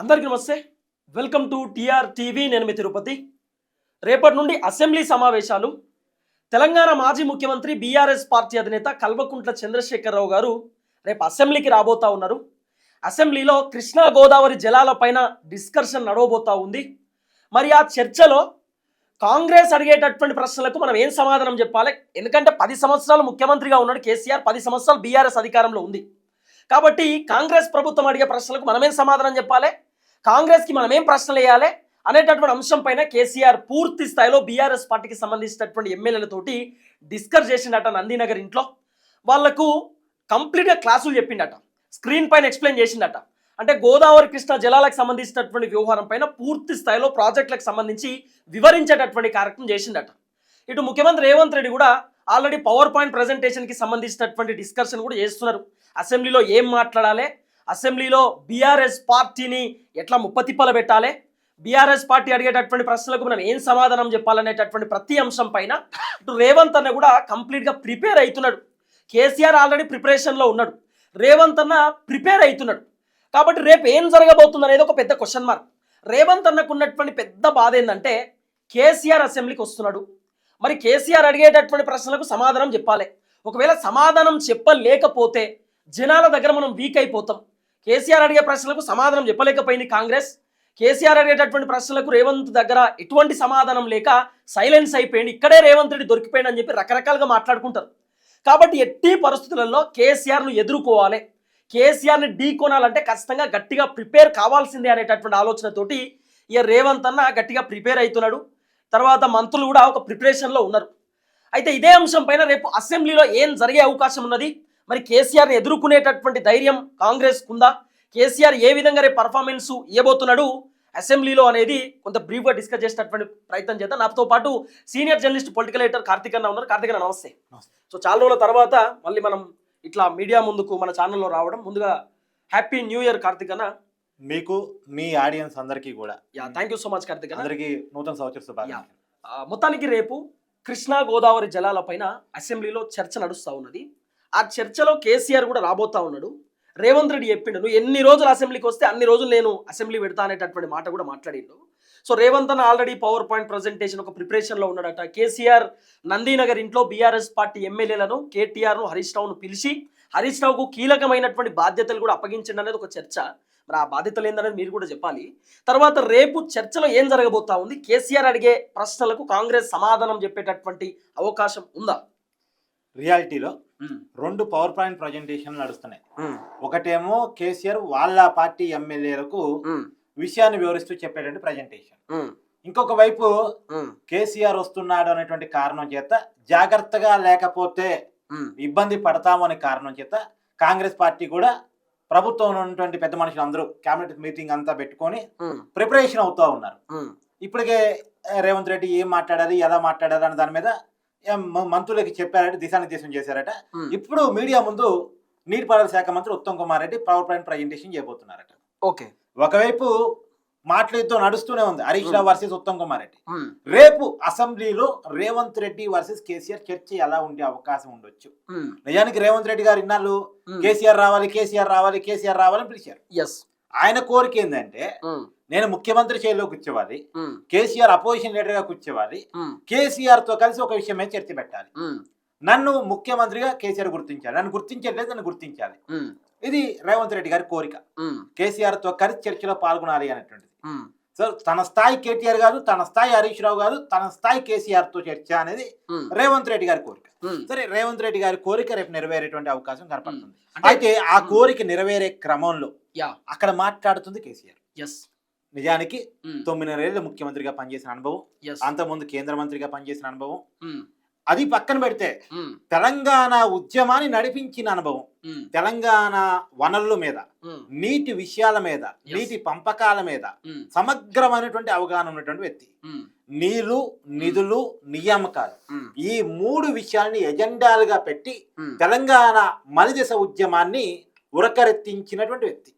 అందరికీ నమస్తే. Welcome to TR TV నేను మీ తిరుపతి. రేపటి నుండి అసెంబ్లీ సమావేశాలు. తెలంగాణ మాజీ ముఖ్యమంత్రి బీఆర్ఎస్ పార్టీ అధినేత కల్వకుంట్ల చంద్రశేఖరరావు గారు రేపు అసెంబ్లీకి రాబోతా ఉన్నారు. అసెంబ్లీలో కృష్ణా గోదావరి జలాలపైన డిస్కషన్ నడవబోతా ఉంది. మరి ఆ చర్చలో కాంగ్రెస్ అడిగేటటువంటి ప్రశ్నలకు మనం ఏం సమాధానం చెప్పాలి? ఎందుకంటే పది సంవత్సరాలు ముఖ్యమంత్రిగా ఉన్నాడు కేసీఆర్ పది సంవత్సరాలు బీఆర్ఎస్ అధికారంలో ఉంది. కాబట్టి కాంగ్రెస్ ప్రభుత్వం అడిగే ప్రశ్నలకు మనమేం సమాధానం చెప్పాలి? కాంగ్రెస్కి మనం ఏం ప్రశ్నలు వేయాలి అనేటటువంటి అంశం పైన కేసీఆర్ పూర్తి స్థాయిలో బీఆర్ఎస్ పార్టీకి సంబంధించినటువంటి ఎమ్మెల్యేలతోటి డిస్కస్ చేసిండట నందీనగర్ ఇంట్లో. వాళ్ళకు కంప్లీట్గా క్లాసులు చెప్పిండట. స్క్రీన్ పైన ఎక్స్ప్లెయిన్ చేసిండట. అంటే గోదావరి కృష్ణా జలాలకు సంబంధించినటువంటి వ్యవహారం పైన పూర్తి స్థాయిలో ప్రాజెక్టులకు సంబంధించి వివరించేటటువంటి కార్యక్రమం చేసిండట. ఇటు ముఖ్యమంత్రి రేవంత్ రెడ్డి కూడా ఆల్రెడీ పవర్ పాయింట్ ప్రజెంటేషన్కి సంబంధించినటువంటి డిస్కషన్ కూడా చేస్తున్నారు. అసెంబ్లీలో ఏం మాట్లాడాలి? అసెంబ్లీలో బీఆర్ఎస్ పార్టీని ఎట్లా ముప్పతిప్పల పెట్టాలి? బీఆర్ఎస్ పార్టీ అడిగేటటువంటి ప్రశ్నలకు మనం ఏం సమాధానం చెప్పాలనేటటువంటి ప్రతి అంశం పైన ఇటు రేవంత్ అన్న కూడా కంప్లీట్గా ప్రిపేర్ అవుతున్నాడు. కేసీఆర్ ఆల్రెడీ ప్రిపరేషన్లో ఉన్నాడు. రేవంత్ అన్న ప్రిపేర్ అవుతున్నాడు. కాబట్టి రేపు ఏం జరగబోతుంది అనేది ఒక పెద్ద క్వశ్చన్ మార్క్. రేవంత్ అన్నకు ఉన్నటువంటి పెద్ద బాధ ఏంటంటే కేసీఆర్ అసెంబ్లీకి వస్తున్నాడు. మరి కేసీఆర్ అడిగేటటువంటి ప్రశ్నలకు సమాధానం చెప్పాలి. ఒకవేళ సమాధానం చెప్పలేకపోతే జనాల దగ్గర మనం వీక్ అయిపోతాం. కేసీఆర్ అడిగే ప్రశ్నలకు సమాధానం చెప్పలేకపోయింది కాంగ్రెస్. కేసీఆర్ అడిగేటటువంటి ప్రశ్నలకు రేవంత్ దగ్గర ఎటువంటి సమాధానం లేక సైలెన్స్ అయిపోయింది. ఇక్కడే రేవంత్ రెడ్డి దొరికిపోయింది అని చెప్పి రకరకాలుగా మాట్లాడుకుంటారు. కాబట్టి ఎట్టి పరిస్థితులలో కేసీఆర్ను ఎదుర్కోవాలి. కేసీఆర్ని ఢీ కొనాలంటే ఖచ్చితంగా గట్టిగా ప్రిపేర్ కావాల్సిందే అనేటటువంటి ఆలోచనతోటి ఇక రేవంత్ అన్న గట్టిగా ప్రిపేర్ అవుతున్నాడు. తర్వాత మంత్రులు కూడా ఒక ప్రిపరేషన్లో ఉన్నారు. అయితే ఇదే అంశం పైన రేపు అసెంబ్లీలో ఏం జరిగే అవకాశం ఉన్నది? మరి కేసీఆర్ని ఎదుర్కొనేటటువంటి ధైర్యం కాంగ్రెస్ ఉందా కేసీఆర్ ఏ విధంగా రేపు పర్ఫార్మెన్స్ ఇవ్వబోతున్నాడు అసెంబ్లీలో అనేది కొంత బ్రీఫ్గా డిస్కస్ చేసేటటువంటి ప్రయత్నం చేద్దాం. నాతో పాటు senior journalist political editor Karthik అన్న ఉన్నారు. కార్తిక్ అన్న నమస్తే. సో చాలా రోజుల తర్వాత మళ్ళీ మనం ఇట్లా మీడియా ముందుకు మన ఛానల్లో రావడం. ముందుగా హ్యాపీ న్యూ ఇయర్ కార్తిక్ అన్న. మీకు మీ ఆడియన్స్ అందరికీ కూడా. Yeah thank you so much Karthik అన్న. అందరికీ నూతన సంవత్సర మొత్తానికి రేపు కృష్ణా గోదావరి జలాలపైన అసెంబ్లీలో చర్చ నడుస్తూ ఉన్నది. ఆ చర్చలో కేసీఆర్ కూడా రాబోతా ఉన్నాడు. రేవంత్ రెడ్డి చెప్పిండు నువ్వు ఎన్ని రోజులు అసెంబ్లీకి వస్తే అన్ని రోజులు నేను అసెంబ్లీ పెడతా అనేటటువంటి మాట కూడా మాట్లాడిండు. సో రేవంత్ అన్న ఆల్రెడీ పవర్ పాయింట్ ప్రజెంటేషన్ ఒక ప్రిపరేషన్లో ఉన్నాడట. కేసీఆర్ నందీనగర్ ఇంట్లో బీఆర్ఎస్ పార్టీ ఎమ్మెల్యేలను కేటీఆర్ను హరీష్ రావును పిలిచి హరీష్ రావుకు కీలకమైనటువంటి బాధ్యతలు కూడా అప్పగించండి అనేది ఒక చర్చ. మరి ఆ బాధ్యతలు ఏందనేది మీరు కూడా చెప్పాలి. తర్వాత రేపు చర్చలో ఏం జరగబోతా ఉంది? కేసీఆర్ అడిగే ప్రశ్నలకు కాంగ్రెస్ సమాధానం చెప్పేటటువంటి అవకాశం ఉందా? రియాలిటీలో రెండు పవర్ పాయింట్ ప్రజెంటేషన్లు నడుస్తున్నాయి. ఒకటేమో కేసీఆర్ వాళ్ళ పార్టీ ఎమ్మెల్యేలకు విషయాన్ని వివరిస్తూ చెప్పేటువంటి ప్రజెంటేషన్. ఇంకొక వైపు కేసీఆర్ వస్తున్నాడు అనేటువంటి కారణం చేత జాగ్రత్తగా లేకపోతే ఇబ్బంది పడతాము అనే కారణం చేత కాంగ్రెస్ పార్టీ కూడా ప్రభుత్వంలో ఉన్నటువంటి పెద్ద మనుషులు అందరూ కేబినెట్ మీటింగ్ అంతా పెట్టుకొని ప్రిపరేషన్ అవుతూ ఉన్నారు. ఇప్పటికే రేవంత్ రెడ్డి ఏం మాట్లాడాలి ఎలా మాట్లాడాలి అనే దాని మీద మంత్రులకి చెప్పారట దిశానిర్దేశం చేశారట. ఇప్పుడు మీడియా ముందు నీటిపారుదల శాఖ మంత్రి Uttam Kumar Reddy power point presentation చేయబోతున్నారట. ఓకే. ఒకవైపు మాటల యుద్ధం నడుస్తూనే ఉంది హరీష్ రావు వర్సెస్ ఉత్తమ్ కుమార్ రెడ్డి. రేపు అసెంబ్లీలో రేవంత్ రెడ్డి వర్సెస్ కేసీఆర్ చర్చ ఎలా ఉండే అవకాశం ఉండొచ్చు. నిజానికి రేవంత్ రెడ్డి గారు ఇన్నాళ్ళు కేసీఆర్ రావాలి కేసీఆర్ రావాలి కేసీఆర్ రావాలని పిలిచారు. ఎస్ ఆయన కోరిక ఏంటంటే నేను ముఖ్యమంత్రి చేతిలో కూర్చోవాలి కేసీఆర్ అపోజిషన్ లీడర్గా కూర్చోవాలి కేసీఆర్తో కలిసి ఒక విషయం మీద చర్చ పెట్టాలి. నన్ను ముఖ్యమంత్రిగా కేసీఆర్ గుర్తించాలి. నన్ను గుర్తించట్లేదు నన్ను గుర్తించాలి. ఇది రేవంత్ రెడ్డి గారి కోరిక. కేసీఆర్తో కలిసి చర్చలో పాల్గొనాలి అనేటువంటిది. సో తన స్థాయి కేటీఆర్ కాదు తన స్థాయి హరీష్ రావు కాదు తన స్థాయి కేసీఆర్తో చర్చ అనేది రేవంత్ రెడ్డి గారి కోరిక. సరే రేవంత్ రెడ్డి గారి కోరిక రేపు నెరవేరేటువంటి అవకాశం కనపడుతుంది. అంటే- అయితే ఆ కోరిక నెరవేరే క్రమంలో అక్కడ మాట్లాడుతుంది కేసీఆర్. ఎస్ నిజానికి తొమ్మిదిన్నరేళ్ళు ముఖ్యమంత్రిగా పనిచేసిన అనుభవం ఎస్ అంతకుముందు కేంద్ర మంత్రిగా పనిచేసిన అనుభవం అది పక్కన పెడితే తెలంగాణ ఉద్యమాన్ని నడిపించిన అనుభవం తెలంగాణ వనరుల మీద నీటి విషయాల మీద. నీటి పంపకాల మీద సమగ్రమైనటువంటి అవగాహన ఉన్నటువంటి వ్యక్తి. నీళ్ళు నిధులు నియామకాలు. ఈ మూడు విషయాల్ని ఎజెండాలుగా పెట్టి తెలంగాణ మలిదశ ఉద్యమాన్ని ఉరకరెత్తించినటువంటి వ్యక్తి.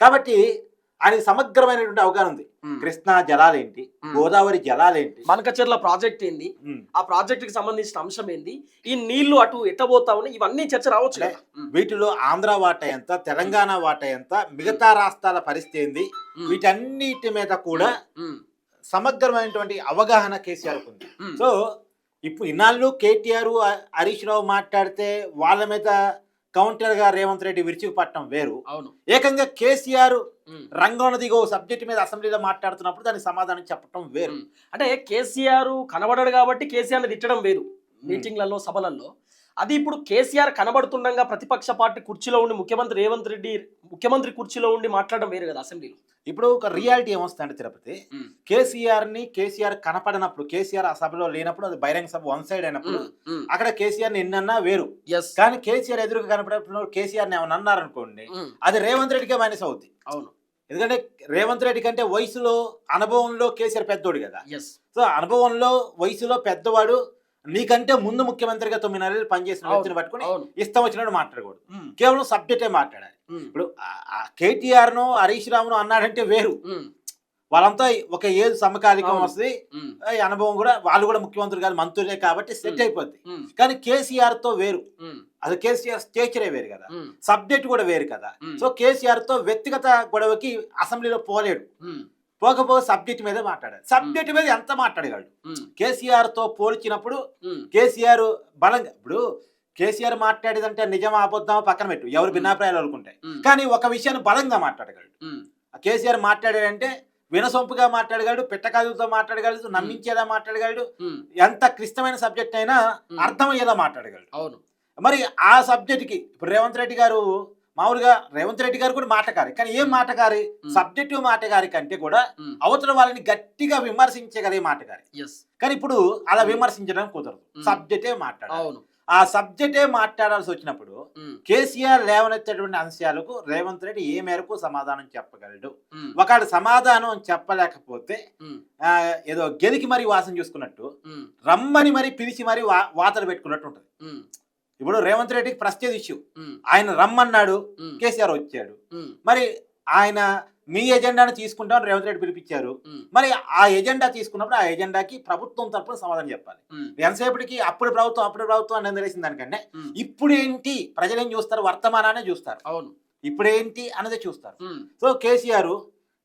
కాబట్టి ఆయనకి సమగ్రమైనటువంటి అవగాహన ఉంది. కృష్ణా జలాలేంటి. గోదావరి జలాలేంటి? మనకచెర్ల ప్రాజెక్ట్ ఏంది. ఆ ప్రాజెక్ట్కి సంబంధించిన అంశం ఏంది? ఈ నీళ్ళు అటు ఎట్టబోతా ఉన్నాయి? ఇవన్నీ చర్చ రావచ్చు. వీటిలో ఆంధ్ర వాటా ఎంత తెలంగాణ వాటా ఎంత మిగతా రాష్ట్రాల పరిస్థితి ఏంది. వీటన్నిటి మీద కూడా. సమగ్రమైనటువంటి అవగాహన కేసీఆర్ ఉంది. సో ఇప్పుడు ఇన్నాళ్ళు కేటీఆర్ హరీష్ రావు మాట్లాడితే వాళ్ళ మీద కౌంటర్గా రేవంత్ రెడ్డి విరుచుకుపట్టడం వేరు. అవును. ఏకంగా కేసీఆర్. రంగంలో దిగో సబ్జెక్ట్ మీద అసెంబ్లీలో మాట్లాడుతున్నప్పుడు దానికి సమాధానం చెప్పడం వేరు. అంటే కేసీఆర్ కనబడడు కాబట్టి కేసీఆర్ తిట్టడం వేరు. మీటింగ్లలో సభలలో. అది ఇప్పుడు కేసీఆర్ కనబడుతుండగా ప్రతిపక్ష పార్టీ కుర్చీలో ఉండి ముఖ్యమంత్రి రేవంత్ రెడ్డి ముఖ్యమంత్రి కుర్చీలో ఉండి మాట్లాడడం వేరు కదా అసెంబ్లీలో. ఇప్పుడు ఒక రియాలిటీ ఏమొస్తుందంటే తిరుపతి. కేసీఆర్ని కేసీఆర్ కనపడినప్పుడు కేసీఆర్ ఆ సభలో లేనప్పుడు అది బహిరంగ సభ వన్ సైడ్ అయినప్పుడు అక్కడ కేసీఆర్ని ఎన్నన్నా వేరు. ఎస్ కానీ కేసీఆర్ ఎదురుగా కనపడినప్పుడు కేసీఆర్ని ఏమన్నా అన్నారనుకోండి అది రేవంత్ రెడ్డికే మైనస్ అవుద్ది. అవును. ఎందుకంటే రేవంత్ రెడ్డి కంటే వయసులో అనుభవంలో కేసీఆర్ పెద్దోడు కదా. ఎస్ సో అనుభవంలో వయసులో పెద్దవాడు నీకంటే ముందు ముఖ్యమంత్రిగా తొమ్మిది నెలలు పనిచేసిన. వ్యక్తిని పట్టుకుని ఇష్టం వచ్చినట్టు మాట్లాడకూడదు. కేవలం సబ్జెక్టే మాట్లాడాలి. ఇప్పుడు కేటీఆర్ను హరీష్ రావును అన్నాడంటే వేరు. వాళ్ళంతా ఒక ఏజ్ సమకాలికం. వస్తుంది అనుభవం కూడా వాళ్ళు కూడా ముఖ్యమంత్రి కాదు మంత్రులే కాబట్టి సెట్. అయిపోద్ది. కానీ కేసీఆర్తో వేరు. అది కేసీఆర్ స్టేచరే వేరు కదా. సబ్జెక్ట్ కూడా వేరు కదా. సో కేసీఆర్తో వ్యక్తిగత గొడవకి అసెంబ్లీలో పోలేడు ఉమ్. పోకపోతే సబ్జెక్ట్ మీద మాట్లాడాలి సబ్జెక్ట్ మీద ఎంత మాట్లాడగలడు. కేసీఆర్తో పోల్చినప్పుడు. కేసీఆర్ బలంగా ఇప్పుడు కేసీఆర్ మాట్లాడేదంటే నిజమా అబద్ధమా పక్కన పెట్టు ఎవరు భిన్నాభిప్రాయాలు అనుకుంటాయి. కానీ ఒక విషయాన్ని బలంగా మాట్లాడగలడు కేసీఆర్ మాట్లాడాడంటే వినసొంపుగా మాట్లాడగలడు పెట్టకాదులతో మాట్లాడగలడు నమ్మించేలా మాట్లాడగలడు. ఎంత క్లిష్టమైన సబ్జెక్ట్ అయినా. అర్థమయ్యేలా మాట్లాడగలడు అవును మరి ఆ సబ్జెక్ట్కి ఇప్పుడు రేవంత్ రెడ్డి గారు మామూలుగా రేవంత్ రెడ్డి గారు కూడా మాటకారి కానీ ఏం మాటకారి. సబ్జెక్టివ్ మాటగారి కంటే కూడా. అవతల వాళ్ళని గట్టిగా విమర్శించగలిగే మాటగారి ఎస్ కానీ ఇప్పుడు అలా. విమర్శించడం కుదరదు. సబ్జెక్టే మాట్లాడాలి ఆ సబ్జెక్టే మాట్లాడాల్సి వచ్చినప్పుడు. కేసీఆర్ లేవనెత్తేటువంటి అంశాలకు రేవంత్ రెడ్డి ఏ మేరకు సమాధానం చెప్పగలడు. ఒకవేళ సమాధానం చెప్పలేకపోతే ఏదో గెలికి మరి వాసన చూసుకున్నట్టు. రమ్మని మరి పిలిచి మరి వాతలు పెట్టుకున్నట్టు ఉంటుంది. ఇప్పుడు రేవంత్ రెడ్డికి ప్రస్టేజ్ ఇష్యూ. ఆయన రమ్మన్నాడు. కేసీఆర్ వచ్చాడు. మరి ఆయన మీ ఎజెండాను తీసుకుంటాం రేవంత్ రెడ్డి పిలిపించారు. మరి ఆ ఎజెండా తీసుకున్నప్పుడు ఆ ఎజెండాకి ప్రభుత్వం తరపున సమాధానం చెప్పాలి. ఎంతసేపటికి అప్పుడు ప్రభుత్వం అప్పుడు ప్రభుత్వం అని నిందలేసిన దానికంటే ఉమ్. ఇప్పుడేంటి ప్రజలు ఏం చూస్తారు వర్తమానాన్ని చూస్తారు అవును ఇప్పుడేంటి అన్నది చూస్తారు. సో కేసీఆర్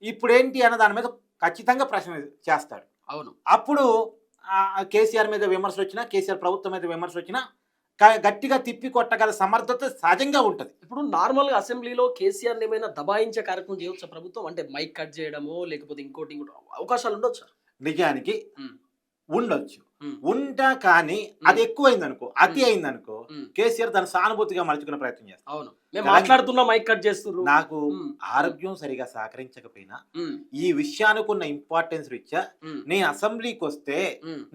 ఇప్పుడేంటి అన్న దాని మీద ఖచ్చితంగా ప్రశ్న చేస్తాడు అవును అప్పుడు కేసీఆర్ మీద విమర్శలు వచ్చినా కేసీఆర్ ప్రభుత్వం మీద విమర్శలు వచ్చినా గట్టిగా తిప్పి కొట్టగల సమర్థత సహజంగా ఉంటుంది. ఇప్పుడు నార్మల్గా అసెంబ్లీలో కేసీఆర్ ఏమైనా దబాయించే కార్యక్రమం చేయొచ్చా ప్రభుత్వం? అంటే మైక్ కట్ చేయడమో లేకపోతే ఇంకోటి ఇంకోటి అవకాశాలు ఉండొచ్చా? నిజానికి. ఉండొచ్చు. ఉంటా కానీ అది ఎక్కువైంది అనుకో అతి. అయింది అనుకో. కేసీఆర్ దాన్ని సానుభూతిగా మలుచుకునే ప్రయత్నం చేస్తారు అవును మేము మాట్లాడుతున్నా మైక్ కట్ చేస్తున్నారు నాకు. ఆరోగ్యం సరిగా సహకరించకపోయినా. ఈ విషయానికి ఉన్న ఇంపార్టెన్స్ రీత్యా ఉమ్. నేను అసెంబ్లీకి వస్తే.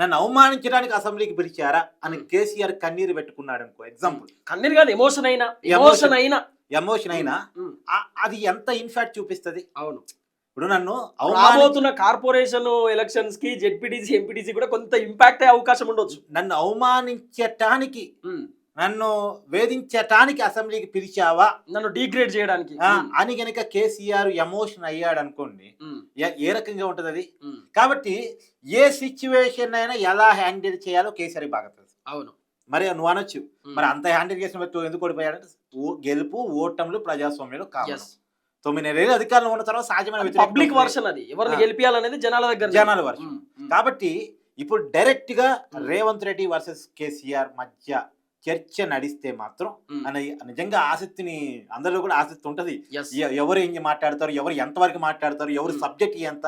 నన్ను అవమానించడానికి అసెంబ్లీకి పిలిచారా అని. కేసీఆర్ కన్నీరు పెట్టుకున్నాడు అనుకో ఎగ్జాంపుల్ కన్నీరు కాదు ఎమోషన్ అయినా. ఎమోషన్ అయినా ఎమోషన్ అయినా అది ఎంత ఇన్ఫాక్ట్ చూపిస్తది అవును ఇప్పుడు నన్ను రాబోతున్న కార్పొరేషన్ ఎలక్షన్స్కి జెడ్పీటీసీ ఎంపీటీసీ కూడా కొంత ఇంపాక్ట్ అయ్యే అవకాశం ఉండొచ్చు నన్ను అవమానించటానికి. నన్ను వేధించటానికి అసెంబ్లీకి పిలిచావా నన్ను డీగ్రేడ్ చేయడానికి. అని గనక కేసీఆర్ ఎమోషన్ అయ్యాడు అనుకోండి. ఏ- రకంగా ఉంటది అది. కాబట్టి ఏ సిచ్యువేషన్ అయినా ఎలా హ్యాండిల్ చేయాలో కేసీఆర్ బాగా తెలుసు అవును మరి నువ్వు అనొచ్చు. మరి అంత హ్యాండిల్ చేసిన ఎందుకు ఓడిపోయాడంటే గెలుపు ఓటములు ప్రజాస్వామ్యంలో కావాలి తొమ్మిది నెలలు అధికారంలో ఉన్న తర్వాత సహజమైన పబ్లిక్. వర్షన్ అది ఎవరిని ఆ. గెలిపియాలనేది జనాల దగ్గర జనాల వర్షం ఉమ్. ఉమ్. కాబట్టి ఇప్పుడు డైరెక్ట్గా. రేవంత్ రెడ్డి వర్సెస్ కేసీఆర్ మధ్య చర్చ నడిస్తే మాత్రం నిజంగా ఆసక్తిని అందరిలో కూడా ఆసక్తి ఉంటది ఎవరు ఏం మాట్లాడతారు ఎవరు ఎంతవరకు మాట్లాడతారు ఎవరు. సబ్జెక్ట్ ఎంత.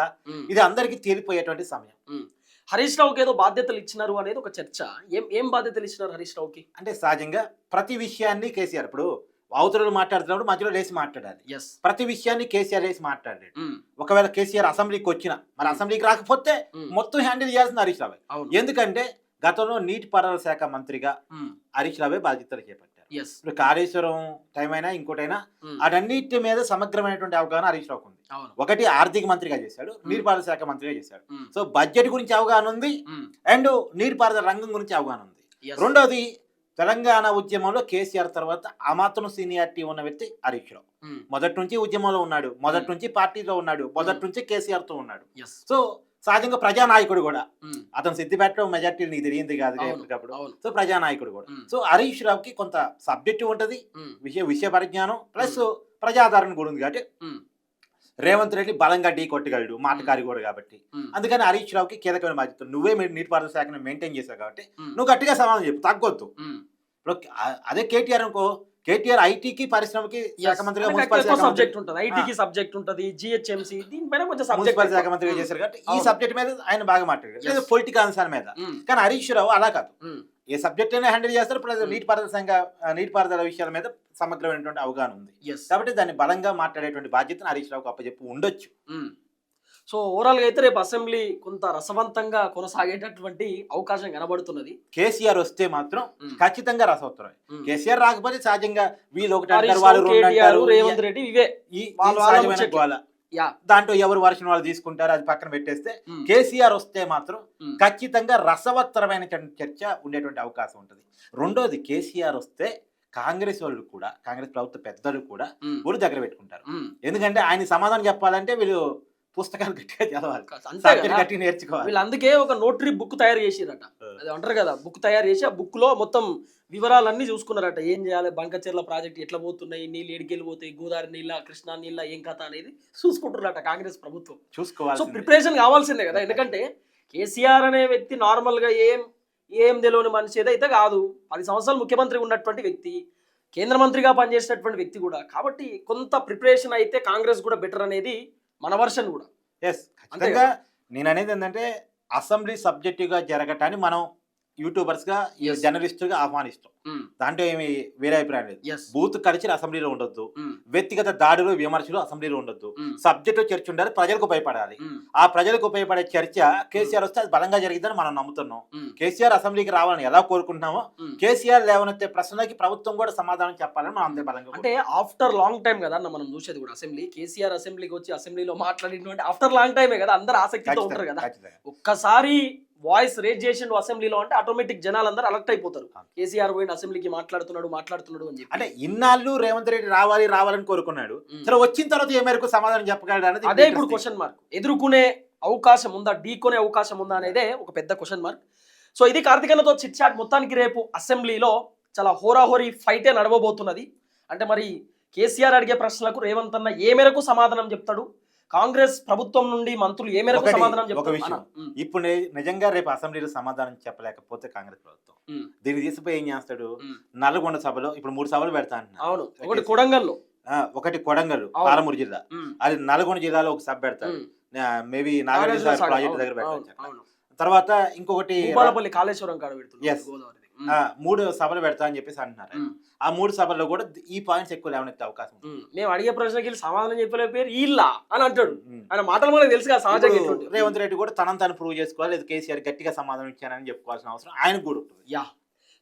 ఇది అందరికీ తేలిపోయేటువంటి సమయం హరీష్ రావుకి ఏదో బాధ్యతలు ఇచ్చినారు అనేది ఒక చర్చ ఏం ఏం బాధ్యతలు ఇచ్చినారు హరీష్ రావుకి అంటే సహజంగా ప్రతి విషయాన్ని కేసీఆర్ ఇప్పుడు అవతరులు మాట్లాడుతున్నప్పుడు మధ్యలో లేచి మాట్లాడాలి. ఎస్ ప్రతి విషయాన్ని కేసీఆర్ లేచి మాట్లాడాడు. ఒకవేళ కేసీఆర్ అసెంబ్లీకి వచ్చిన మరి ఉమ్. అసెంబ్లీకి రాకపోతే మొత్తం హ్యాండిల్ చేయాల్సింది హరీష్ రావే. ఎందుకంటే గతంలో నీటిపారుదల శాఖ మంత్రిగా హరీష్ రావే బాధ్యతలు చేపట్టారు. ఇప్పుడు కాళేశ్వరం టైం అయినా ఇంకోటైనా అటన్నిటి మీద సమగ్రమైనటువంటి అవగాహన హరీష్ రావుకు ఉంది. ఒకటి ఆర్థిక మంత్రిగా చేశాడు నీటిపారుదల శాఖ మంత్రిగా చేశాడు. సో బడ్జెట్ గురించి అవగాహన ఉంది. అండ్ నీటిపారుదల రంగం గురించి అవగాహన ఉంది. రెండోది తెలంగాణ ఉద్యమంలో కేసీఆర్ తర్వాత ఆ మాత్రం సీనియారిటీ ఉన్న వ్యక్తి హరీష్ రావు. మొదటి నుంచి ఉద్యమంలో ఉన్నాడు మొదటి నుంచి పార్టీలో ఉన్నాడు మొదటి. నుంచి కేసీఆర్తో ఉన్నాడు సో సహజంగా ప్రజానాయకుడు కూడా. అతను సిద్దిపేటలో మెజార్టీ నీకు తెలియంది కాదు ఎప్పటికప్పుడు. సో ప్రజానాయకుడు కూడా. సో హరీష్ రావుకి కొంత సబ్జెక్టివ్ ఉంటది విషయ విషయ పరిజ్ఞానం ప్లస్ ప్రజాదరణ కూడా ఉంది కాబట్టి రేవంత్ రెడ్డి బలంగా ఢీ కొట్టగలడు మాటకారి కూడా కాబట్టి. అందుకని హరీష్ రావుకి కీలకమైన బాధ్యత. నువ్వే నీటిపారుదల శాఖను మెయింటైన్ చేశావు కాబట్టి నువ్వు గట్టిగా సమాధానం చెప్పు తగ్గొద్దు. ఇప్పుడు అదే కేటీఆర్ అనుకో కేటీఆర్ ఐటీకి పరిశ్రమకి శాఖ. మంత్రిగా సబ్జెక్ట్ ఉంటుంది. ఐటీకి సబ్జెక్ట్ ఉంటుంది జిహెచ్ఎంసి దీనిపైన కొంచెం మున్సిపల్ శాఖ మంత్రిగా చేశారు కాబట్టి ఈ. సబ్జెక్ట్ మీద ఆయన బాగా మాట్లాడారు. పొలిటికల్ అంశాల మీద. కానీ హరీష్ రావు అలా కాదు. ఏ సబ్జెక్ట్ అయినా హ్యాండిల్ చేస్తారు ప్లస్ Hmm. నీటిపారుదల సంఘ నీటిపారుదల విషయాల మీద సమగ్రమైనటువంటి అవగాహన ఉంది. కాబట్టి దాన్ని బలంగా మాట్లాడేటువంటి బాధ్యతను హరీష్ రావుకు అప్పచెప్పి ఉండొచ్చు. సో ఓవరాల్గా అయితే రేపు అసెంబ్లీ కొంత రసవంతంగా కొనసాగేటటువంటి అవకాశం కనబడుతున్నది. కేసీఆర్ వస్తే మాత్రం Hmm. ఖచ్చితంగా రసవుతారు ఉమ్. కేసీఆర్ రాకపోతే సహజంగా వీళ్ళు ఒకటి రేవంత్ రెడ్డి ఇవే. దాంట్లో ఎవరు వర్షం వాళ్ళు తీసుకుంటారు అది పక్కన పెట్టేస్తే కేసీఆర్ వస్తే మాత్రం ఖచ్చితంగా రసవత్తరమైన చర్చ ఉండేటువంటి అవకాశం ఉంటుంది. రెండోది కేసీఆర్ వస్తే కాంగ్రెస్ వాళ్ళు కూడా కాంగ్రెస్ ప్రభుత్వ పెద్దలు కూడా ఊరు దగ్గర పెట్టుకుంటారు. ఎందుకంటే ఆయన సమాధానం చెప్పాలంటే వీళ్ళు పుస్తకాలు గట్టిగా చదవాలి. అంతే సబ్జెక్ట్ కదా. గట్టిగా నేర్చుకోవాలి. వీళ్ళు అందుకే ఒక నోటరీ బుక్ తయారు చేసిరట. అది అంటారు కదా బుక్ తయారు చేసి ఆ బుక్లో మొత్తం వివరాలన్నీ చూసుకున్నారట. ఏం చేయాలి? బంకచెర్ల ప్రాజెక్ట్ ఎట్లా పోతున్నాయి? నీళ్ళు ఎడికెళ్ళి పోతాయి? గోదావరి నీళ్ళ? కృష్ణా నీళ్ళ? ఏం కథ అనేది చూసుకుంటున్నారట కాంగ్రెస్ ప్రభుత్వం. సో చూసుకోవాలి ప్రిపరేషన్ కావాల్సిందే కదా. ఎందుకంటే కేసీఆర్ అనే వ్యక్తి నార్మల్గా ఏం ఏం తెలియని మనిషి ఏదైతే కాదు పది సంవత్సరాలు ముఖ్యమంత్రి ఉన్నటువంటి వ్యక్తి కేంద్ర మంత్రిగా పనిచేసినటువంటి వ్యక్తి కూడా. కాబట్టి కొంత ప్రిపరేషన్ అయితే కాంగ్రెస్ కూడా బెటర్ అనేది మన వర్షన్ కూడా. ఎస్ ఖచ్చితంగా నేను అనేది ఏంటంటే అసెంబ్లీ సబ్జెక్టుగా జరగటాన్ని మనం యూట్యూబర్స్గా Yes. జర్నలిస్ట్గా ఆహ్వానిస్తాం దాంట్లో ఏమి వేరే అభిప్రాయం లేదు బూత్ కలిసి అసెంబ్లీలో ఉండొద్దు. వ్యక్తిగత దాడులు విమర్శలు అసెంబ్లీలో ఉండొద్దు. సబ్జెక్ట్ చర్చ ఉండాలి ప్రజలకు ఉపయోగపడాలి. ఆ ప్రజలకు ఉపయోగపడే చర్చ కేసీఆర్ వస్తే అది బలంగా జరిగిందని మనం నమ్ముతున్నాం. కేసీఆర్ అసెంబ్లీకి రావాలని ఎలా కోరుకుంటున్నామో కేసీఆర్ లేవనెత్తే ప్రశ్నలకి ప్రభుత్వం కూడా సమాధానం చెప్పాలని మనం అంతే బలంగా అంటే ఆఫ్టర్ లాంగ్ టైం కదా అన్న మనం చూసేది కూడా. అసెంబ్లీ కేసీఆర్ అసెంబ్లీకి వచ్చి అసెంబ్లీలో మాట్లాడినటువంటి ఆఫ్టర్ లాంగ్ టైమే కదా. అందరు ఆసక్తితో ఉంటారు కదా. ఒక్కసారి వాయిస్ రేజ్ చేసిండు అసెంబ్లీలో అంటే ఆటోమేటిక్ జనాలందరూ అలర్ట్ అయిపోతారు. కేసీఆర్ పోయిన అసెంబ్లీకి మాట్లాడుతున్నాడు మాట్లాడుతున్నాడు అని చెప్పి. అంటే ఇన్నాళ్ళు రేవంత్ రెడ్డి రావాలి రావాలని కోరుకున్నాడు. సరే వచ్చిన తర్వాత ఏ మేరకు సమాధానం చెప్పగలడు అనేది అదే ఇప్పుడు. క్వశ్చన్ మార్క్ ఎదుర్కొనే అవకాశం ఉందా ఢీకొనే అవకాశం ఉందా అనేదే ఒక పెద్ద క్వశ్చన్ మార్క్ సో ఇది కార్తికన్నతో చిట్ చాట్ మొత్తానికి రేపు అసెంబ్లీలో చాలా హోరాహోరీ ఫైటే నడవబోతున్నది. అంటే మరి కేసీఆర్ అడిగే ప్రశ్నలకు రేవంత్ అన్న ఏ మేరకు సమాధానం చెప్తాడు? కాంగ్రెస్ ప్రభుత్వం నుండి మంత్రులు ఏ మేరకు సమాధానం ఒక విషయం. ఇప్పుడు నిజంగా రేపు అసెంబ్లీలో సమాధానం చెప్పలేకపోతే కాంగ్రెస్ ప్రభుత్వం. దీన్ని తీసిపోయి ఏం చేస్తాడు. నల్గొండ సభలో ఇప్పుడు మూడు సభలు పెడతా అవును ఒకటి కొడంగల్లో. ఒకటి కొడంగల్. పాలమూరు జిల్లా. అది నల్గొండ జిల్లాలో ఒక సభ పెడతాడు ఉమ్. మేబీ నాగార్జున ప్రాజెక్ట్ దగ్గర అవును. తర్వాత ఇంకొకటి కాళేశ్వరం కాడ పెడుతున్నారు మూడు సభలు పెడతా అని చెప్పేసి అంటున్నారు. ఆ మూడు సభల్లో కూడా ఈ పాయింట్స్ ఎక్కువ లేవనెత్తే అవకాశం. మేము. అడిగే ప్రశ్నకి సమాధానం చెప్పలే పేరు వీళ్ళ అని అంటాడు. ఆయన మాటలు మనకు తెలుసు కదా సహజంగా. రేవంత్ రెడ్డి కూడా తనని తను ప్రూవ్ చేసుకోవాలి లేదు కేసీఆర్ గట్టిగా సమాధానం ఇచ్చానని చెప్పుకోవాల్సిన అవసరం ఆయనకు కూడా ఉంటుంది. Yeah.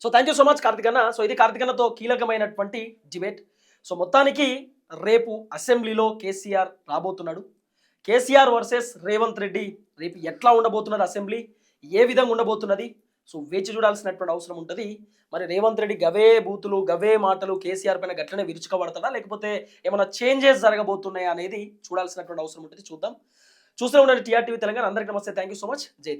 So thank you so much Karthik అన్న. సో ఇది కార్తిక్ అన్నతో కీలకమైనటువంటి డిబేట్ సో మొత్తానికి రేపు అసెంబ్లీలో కేసీఆర్ రాబోతున్నాడు. కేసీఆర్ వర్సెస్ రేవంత్ రెడ్డి రేపు ఎట్లా ఉండబోతున్నది అసెంబ్లీ? ఏ విధంగా ఉండబోతున్నది? సో వేచి చూడాల్సినటువంటి అవసరం ఉంటుంది. మరి రేవంత్ రెడ్డి గవే బూతులు గవే మాటలు కేసీఆర్ పైన గట్లనే విరుచుకబడతాడా? లేకపోతే ఏమైనా చేంజెస్ జరగబోతున్నాయా అనేది చూడాల్సినటువంటి అవసరం ఉంటుంది. చూద్దాం. చూస్తూ ఉండండి టీఆర్టీవీ తెలంగాణ. అందరికీ నమస్తే. థ్యాంక్ యూ సో మచ్ జై